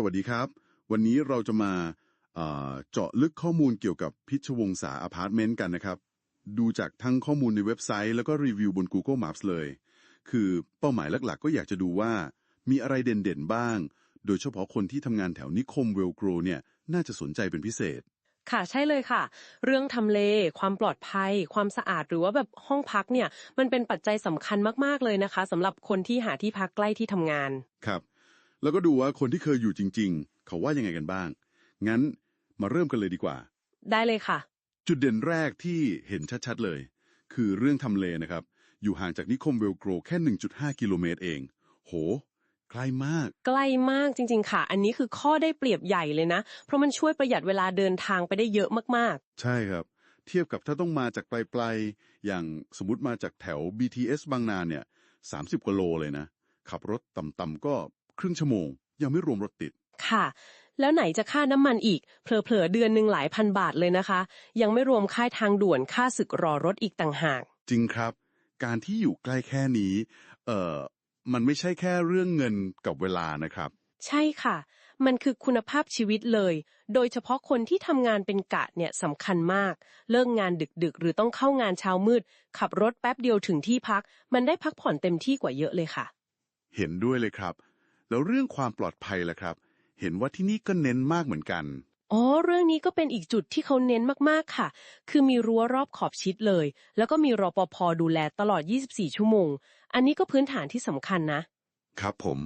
สวัสดีครับ วันนี้เราจะมาเอ่อเจาะลึกข้อมูลเกี่ยวกับพิชวงศาอพาร์ตเมนต์กันนะครับ ดูจากทั้งข้อมูลในเว็บไซต์ แล้วก็รีวิวบน Google Maps เลย คือเป้าหมายหลักๆ ก็อยากจะดูว่า มีอะไรเด่นๆบ้าง โดยเฉพาะคนที่ทำงานแถวนิคมเวลโกรเนี่ยน่าจะสนใจเป็นพิเศษค่ะใช่เลยค่ะ เรื่องทำเล ความปลอดภัย ความสะอาดหรือว่าแบบห้องพักเนี่ย มันเป็นปัจจัยสำคัญมากๆเลยนะคะสำหรับคนที่หาที่พักใกล้ที่ทำงาน ครับ แล้วก็ดูว่าคนที่เคยอยู่จริง ๆ เขาว่ายังไงกันบ้าง งั้นมาเริ่มกันเลยดีกว่า ได้เลยค่ะ จุดเด่นแรกที่เห็นชัดๆเลย คือเรื่องทำเลนะครับ อยู่ห่างจากนิคมเวลโกรแค่ 1.5 กิโลเมตรเอง โหใกล้มาก ใกล้มากจริง ๆ ค่ะ อันนี้คือข้อได้เปรียบใหญ่เลยนะ เพราะมันช่วยประหยัดเวลาเดินทางไปได้เยอะมากใช่ครับ เทียบกับถ้าต้องมาจากไกลๆ อย่างสมมติมาจากแถว BTS บางนาเนี่ย 30กว่าโลเลยนะ ขับรถต่ำๆก็ ครึ่งชั่วโมง ยังไม่รวมรถติดๆค่ะ แล้วไหนจะค่าน้ำมันอีก เผลอๆ เดือนหนึ่งหลายพันบาทเลยนะคะ ยังไม่รวมค่าทางด่วนค่าศึกรอรถอีกต่างหาก จริงครับ การที่อยู่ใกล้แค่นี้ เอ่อ มันไม่ใช่แค่เรื่องเงินกับเวลานะครับ ใช่ค่ะ มันคือคุณภาพชีวิตเลย โดยเฉพาะคนที่ทำงานเป็นกะเนี่ยสำคัญมาก เลิกงานดึกๆ หรือต้องเข้างานเช้ามืด ขับรถแป๊บเดียวถึงที่พัก มันได้พักผ่อนเต็มที่กว่าเยอะเลยค่ะ เห็นด้วยเลยครับ แล้วเรื่องความปลอดภัยล่ะครับ เห็นว่าที่นี่ก็เน้นมากเหมือนกัน อ๋อ เรื่องนี้ก็เป็นอีกจุดที่เขาเน้นมากๆค่ะ คือมีรั้วรอบขอบชิดเลย แล้วก็มีรปภดูแลตลอด 24 ชั่วโมง อันนี้ก็พื้นฐานที่สำคัญนะ ครับผม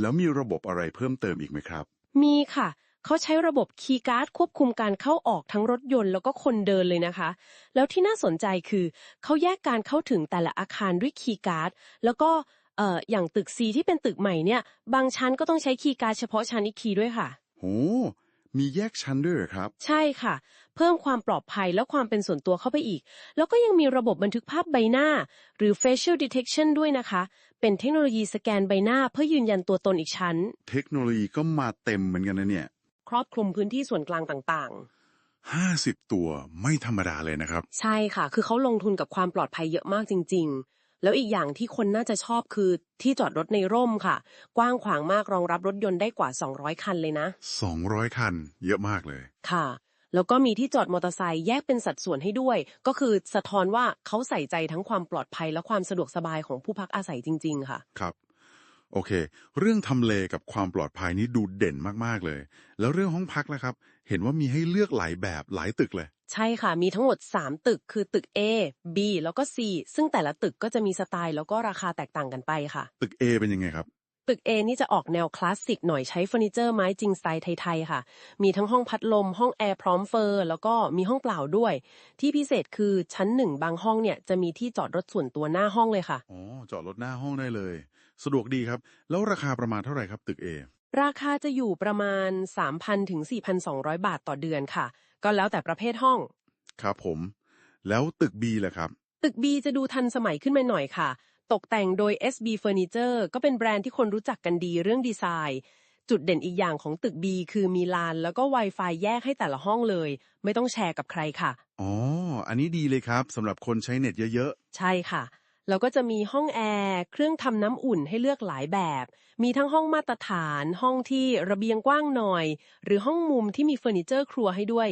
แล้วมีระบบอะไรเพิ่มเติมอีกไหมครับ มีค่ะเขาใช้ระบบคีย์การ์ดควบคุมการเข้าออกทั้งรถยนต์แล้วก็คนเดินเลยนะคะ แล้วที่น่าสนใจคือ เขาแยกการเข้าถึงแต่ละอาคารด้วยคีย์การ์ด แล้วก็ เอ่ออย่างตึก C ที่เป็นตึกใหม่เนี่ย บางชั้นก็ต้องใช้คีย์การ์ดเฉพาะชั้นอีกทีด้วยค่ะ โห มีแยกชั้นด้วยเหรอครับ ใช่ค่ะ เพิ่มความปลอดภัยและความเป็นส่วนตัวเข้าไปอีก แล้วก็ยังมีระบบบันทึกภาพใบหน้า หรือ facial detection ด้วยนะคะ เป็นเทคโนโลยีสแกนใบหน้าเพื่อยืนยันตัวตนอีกชั้น เทคโนโลยีก็มาเต็มเหมือนกันนะเนี่ย ครอบคลุมพื้นที่ส่วนกลางต่างๆ50 ตัวไม่ธรรมดาเลยนะครับใช่ค่ะ คือเขาลงทุนกับความปลอดภัยเยอะมากจริง ๆ แล้วอีกอย่างที่คนน่าจะชอบคือที่จอดรถในร่มค่ะ กว้างขวางมากรองรับรถยนต์ได้กว่า 200 คันเลยนะ 200 คัน เยอะมากเลยค่ะ แล้วก็มีที่จอดมอเตอร์ไซค์แยกเป็นสัดส่วนให้ด้วย ก็คือสะท้อนว่าเขาใส่ใจทั้งความปลอดภัยและความสะดวกสบายของผู้พักอาศัยจริง ๆ ค่ะครับโอเค เรื่องทำเลกับความปลอดภัยนี้ดูเด่นมากๆเลย แล้วเรื่องห้องพักนะครับ เห็นว่ามีให้เลือกหลายแบบหลายตึกเลย ใช่ค่ะ มีทั้งหมด 3 ตึก คือตึก A B แล้วก็ C ซึ่งแต่ละตึกก็จะมีสไตล์แล้วก็ราคาแตกต่างกันไปค่ะ ตึก A เป็นยังไงครับ ตึก A นี่จะออกแนวคลาสสิกหน่อยใช้เฟอร์นิเจอร์ไม้จริงสไตล์ไทยๆค่ะ มีทั้งห้องพัดลม ห้องแอร์พร้อมเฟอร์ แล้วก็มีห้องเปล่าด้วย ที่พิเศษคือชั้นหนึ่งบางห้องเนี่ยจะมีที่จอดรถส่วนตัวหน้าห้องเลยค่ะ อ๋อ จอดรถหน้าห้องได้เลย สะดวกดีครับ แล้วราคาประมาณเท่าไหร่ครับตึก A ราคาจะอยู่ประมาณ 3,000ถึง4,200 บาทต่อเดือนค่ะ ก็แล้วแต่ประเภทห้อง ครับผม แล้วตึก B ล่ะครับ ตึก B จะดูทันสมัยขึ้นมาหน่อยค่ะ ตกแต่งโดย SB Furniture ก็เป็นแบรนด์ที่คนรู้จักกันดีเรื่องดีไซน์ จุดเด่นอีกอย่างของตึก B คือมีลาน แล้วก็ Wi-Fi แยกให้แต่ละห้องเลย ไม่ต้องแชร์กับใครค่ะ อ๋อ อันนี้ดีเลยครับสำหรับคนใช้เน็ตเยอะใช่ค่ะ แล้วก็จะมีห้องแอร์ เครื่องทำน้ำอุ่นให้เลือกหลายแบบ มีทั้งห้องมาตรฐาน ห้องที่ระเบียงกว้างหน่อย หรือห้องมุมที่มีเฟอร์นิเจอร์ครัวให้ด้วย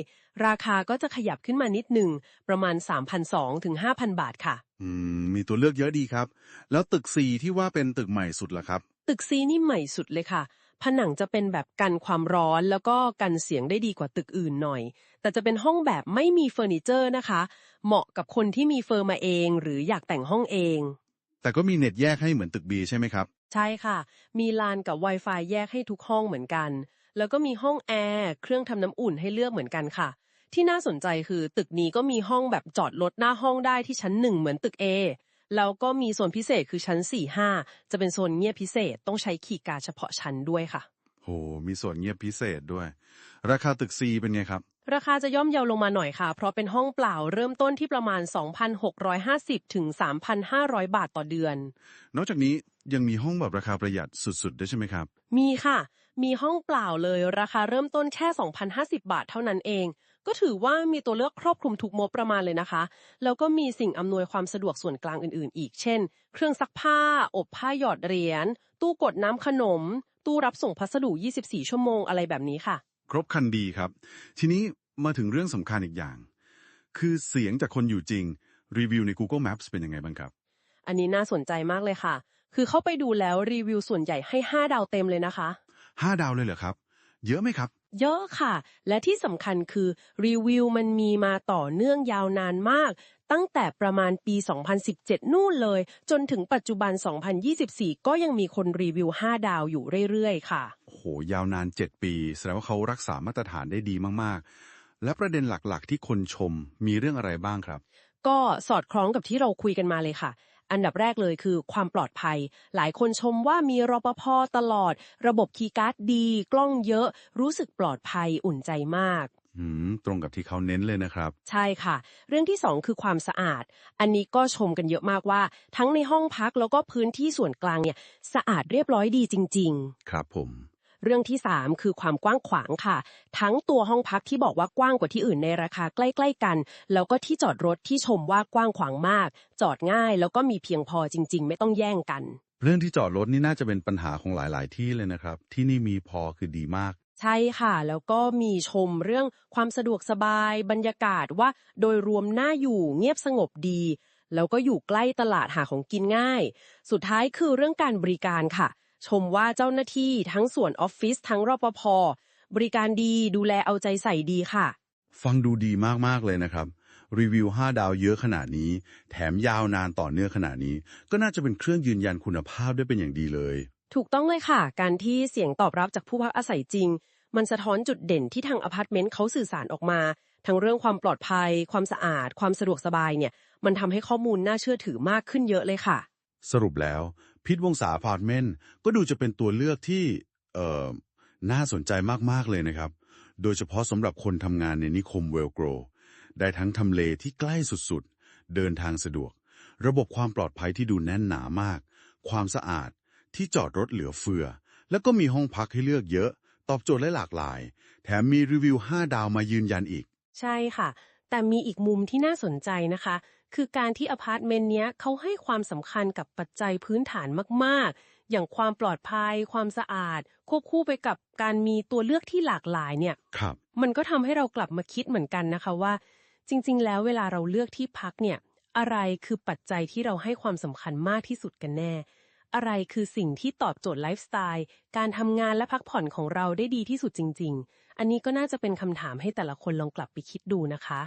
ราคาก็จะขยับขึ้นมานิดหนึ่ง ประมาณ 3,200ถึง5,000 บาทค่ะ อืม มีตัวเลือกเยอะดีครับ แล้วตึก 4 ที่ว่าเป็นตึกใหม่สุดล่ะครับ ตึกซีนี่ใหม่สุดเลยค่ะ ผนังจะเป็นแบบกันความร้อนแล้วก็กันเสียงได้ดีกว่าตึกอื่นหน่อย แต่จะเป็นห้องแบบไม่มีเฟอร์นิเจอร์นะคะ เหมาะกับคนที่มีเฟอร์มาเอง หรืออยากแต่งห้องเอง แต่ก็มีเน็ตแยกให้เหมือนตึก B ใช่ไหมครับ ใช่ค่ะ มีลานกับ Wi-Fi แยกให้ทุกห้องเหมือนกัน แล้วก็มีห้องแอร์ เครื่องทำน้ำอุ่นให้เลือกเหมือนกันค่ะ ที่น่าสนใจคือตึกนี้ก็มีห้องแบบจอดรถหน้าห้องได้ที่ชั้นหนึ่งเหมือนตึก A แล้วก็มีโซนพิเศษคือชั้น 4-5 จะเป็นโซนเงียบพิเศษต้องใช้คีย์การ์ดเฉพาะชั้นด้วยค่ะ โห มีส่วนเงียบพิเศษด้วย ราคาตึก C เป็นไงครับ ราคาจะย่อมเยาลงมาหน่อยค่ะ เพราะเป็นห้องเปล่าเริ่มต้นที่ประมาณ 2,650 ถึง 3,500 บาทต่อเดือน นอกจากนี้ยังมีห้องแบบราคาประหยัดสุดๆด้วยใช่ไหมครับ มีค่ะ มีห้องเปล่าเลยราคาเริ่มต้นแค่ 2,050 บาทเท่านั้นเอง ก็ถือว่ามีตัวเลือกครอบคลุมทุกงบประมาณเลยนะคะ แล้วก็มีสิ่งอำนวยความสะดวกส่วนกลางอื่นๆ อีก เช่น เครื่องซักผ้า อบผ้าหยอดเหรียญ ตู้กดน้ำขนม ตู้รับส่งพัสดุ 24 ชั่วโมงอะไรแบบนี้ค่ะ ครบครันดีครับ ทีนี้มาถึงเรื่องสำคัญอีกอย่าง คือเสียงจากคนอยู่จริง รีวิวใน Google Maps เป็นยังไงบ้างครับ อันนี้น่าสนใจมากเลยค่ะ คือเข้าไปดูแล้วรีวิวส่วนใหญ่ให้ 5 ดาวเต็มเลยนะคะ 5 ดาวเลยเหรอครับ เยอะไหมครับ เยอะค่ะ และที่สำคัญคือรีวิวมันมีมาต่อเนื่องยาวนานมาก ตั้งแต่ประมาณปี 2017 นู่นเลย จนถึงปัจจุบัน 2024 ก็ยังมีคนรีวิว 5 ดาวอยู่เรื่อยๆ ค่ะ โอ้โห ยาวนาน 7 ปี แสดงว่าเขารักษามาตรฐานได้ดีมากๆ และประเด็นหลักๆ ที่คนชมมีเรื่องอะไรบ้างครับ ก็สอดคล้องกับที่เราคุยกันมาเลยค่ะ อันดับแรกเลยคือความปลอดภัย หลายคนชมว่ามีรปภตลอด ระบบคีย์การ์ดดี กล้องเยอะ รู้สึกปลอดภัยอุ่นใจมากอืมตรงกับที่เขาเน้นเลยนะครับ ใช่ค่ะ เรื่องที่สองคือความสะอาด อันนี้ก็ชมกันเยอะมากว่า ทั้งในห้องพักแล้วก็พื้นที่ส่วนกลางเนี่ย สะอาดเรียบร้อยดีจริงครับผมๆ เรื่องที่สามคือความกว้างขวางค่ะ ทั้งตัวห้องพักที่บอกว่ากว้างกว่าที่อื่นในราคาใกล้ ๆ กัน แล้วก็ที่จอดรถที่ชมว่ากว้างขวางมาก จอดง่ายแล้วก็มีเพียงพอจริง ๆ ไม่ต้องแย่งกัน เรื่องที่จอดรถนี่น่าจะเป็นปัญหาของหลาย ๆ ที่เลยนะครับ ที่นี่มีพอคือดีมากใช่ค่ะ แล้วก็มีชมเรื่องความสะดวกสบาย บรรยากาศว่าโดยรวมน่าอยู่เงียบสงบดี แล้วก็อยู่ใกล้ตลาดหาของกินง่าย สุดท้ายคือเรื่องการบริการค่ะ ชมว่าเจ้าหน้าที่ทั้งส่วนออฟฟิศทั้งรปภบริการดีดูแลเอาใจใส่ดีค่ะ ฟังดูดีมากๆเลยนะครับ รีวิว 5 ดาวเยอะขนาดนี้ แถมยาวนานต่อเนื่องขนาดนี้ ก็น่าจะเป็นเครื่องยืนยันคุณภาพได้เป็นอย่างดีเลย ถูกต้องเลยค่ะ การที่เสียงตอบรับจากผู้พักอาศัยจริง มันสะท้อนจุดเด่นที่ทางอพาร์ตเมนต์เขาสื่อสารออกมา ทั้งเรื่องความปลอดภัย ความสะอาด ความสะดวกสบายเนี่ย มันทำให้ข้อมูลน่าเชื่อถือมากขึ้นเยอะเลยค่ะ สรุปแล้ว พิษวงศาอพาร์ตเมนต์ก็ดูจะเป็นตัวเลือกที่เอ่อน่าสนใจมาก ๆ เลยนะครับ โดยเฉพาะสำหรับคนทำงานในนิคมเวลโกร ได้ทั้งทำเลที่ใกล้สุด ๆ เดินทางสะดวก ระบบความปลอดภัยที่ดูแน่นหนามาก ความสะอาดที่จอดรถเหลือเฟือ แล้วก็มีห้องพักให้เลือกเยอะ ตอบโจทย์ได้หลากหลาย แถมมีรีวิว 5 ดาวมายืนยันอีก ใช่ค่ะ แต่มีอีกมุมที่น่าสนใจนะคะ คือการที่อพาร์ตเมนต์เนี้ยเขาให้ความสำคัญกับปัจจัยพื้นฐานมากๆ อย่างความปลอดภัย ความสะอาด ควบคู่ไปกับการมีตัวเลือกที่หลากหลายเนี่ยครับ มันก็ทำให้เรากลับมาคิดเหมือนกันนะคะว่า จริง ๆ แล้วเวลาเราเลือกที่พักเนี่ยอะไรคือปัจจัยที่เราให้ความสำคัญมากที่สุดกันแน่ อะไรคือสิ่งที่ตอบโจทย์ไลฟ์สไตล์ การทำงานและพักผ่อนของเราได้ดีที่สุดจริง ๆ อันนี้ก็น่าจะเป็นคำถามให้แต่ละคนลองกลับไปคิดดูนะคะ